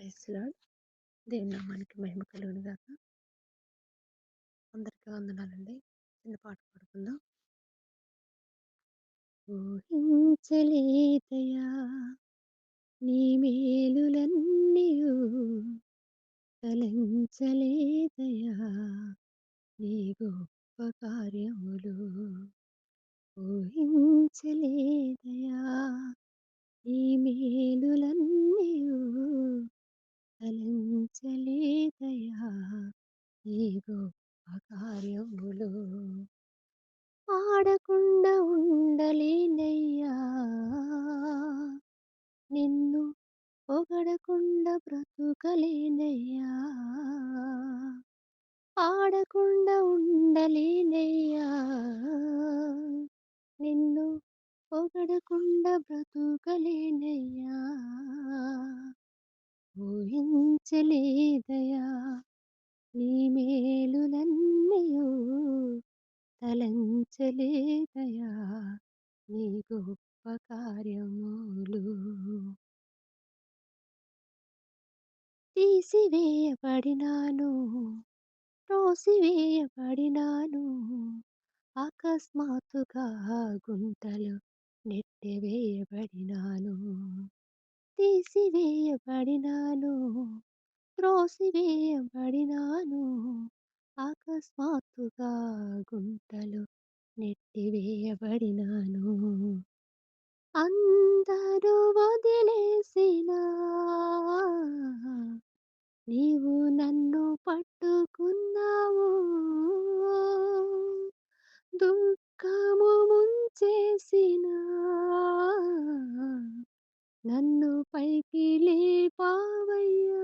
Praise lord. దేవుని నామానికి మహిమ కలుగును గాక. అందరికీ వందనాలండి. చిన్న పాట పాడుకుందాం. ఊహించలేదయా నీ మేలులన్నీయు తలంచలేదయా నీ గొప్ప కార్యములు ఊహించలేదయా తలంచలేదయా ఈ గొప్ప కార్యములు ఆడకుండా ఉండలేనయ్యా నిన్ను పొగడకుండా బ్రతుకలేనయ్యా. ఆడకుండా ఉండలేనయ్యా నిన్ను పొగడకుండా బ్రతుకలేనయ్యా. ఊహించలేదయా నీ మేలులన్నీయు తలంచలేదయా నీ గొప్ప కార్యములు. తీసివేయబడినాను త్రోసివేయబడినాను అకస్మాత్తుగా గుంటలు నెట్టివేయబడినాను. తీసివేయబడినాను త్రోసివేయబడినాను అకస్మాత్తుగా గుంటలు నెట్టివేయబడినాను. అందరూ వదిలేసినా నీవు నన్ను పట్టుకున్నావు. దుఃఖము ముంచేసిన నన్ను పైకి లేపావయ్యా.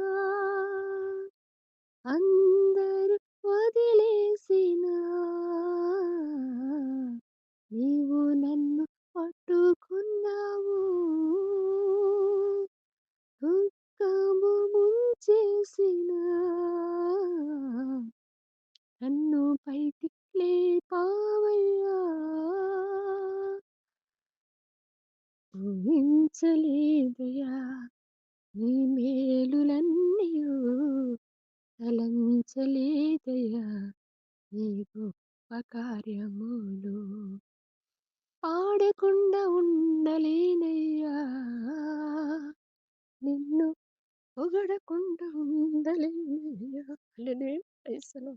ఊహించలేదయా? నీ మేలులన్నీయు తలంచలేదయా? నీ గొప్ప కార్యములు పాడకుండా ఉండలేనయ్యా? నిన్ను పొగడకుండా ఉండలేనయ్యా? అల్లనే పైసలు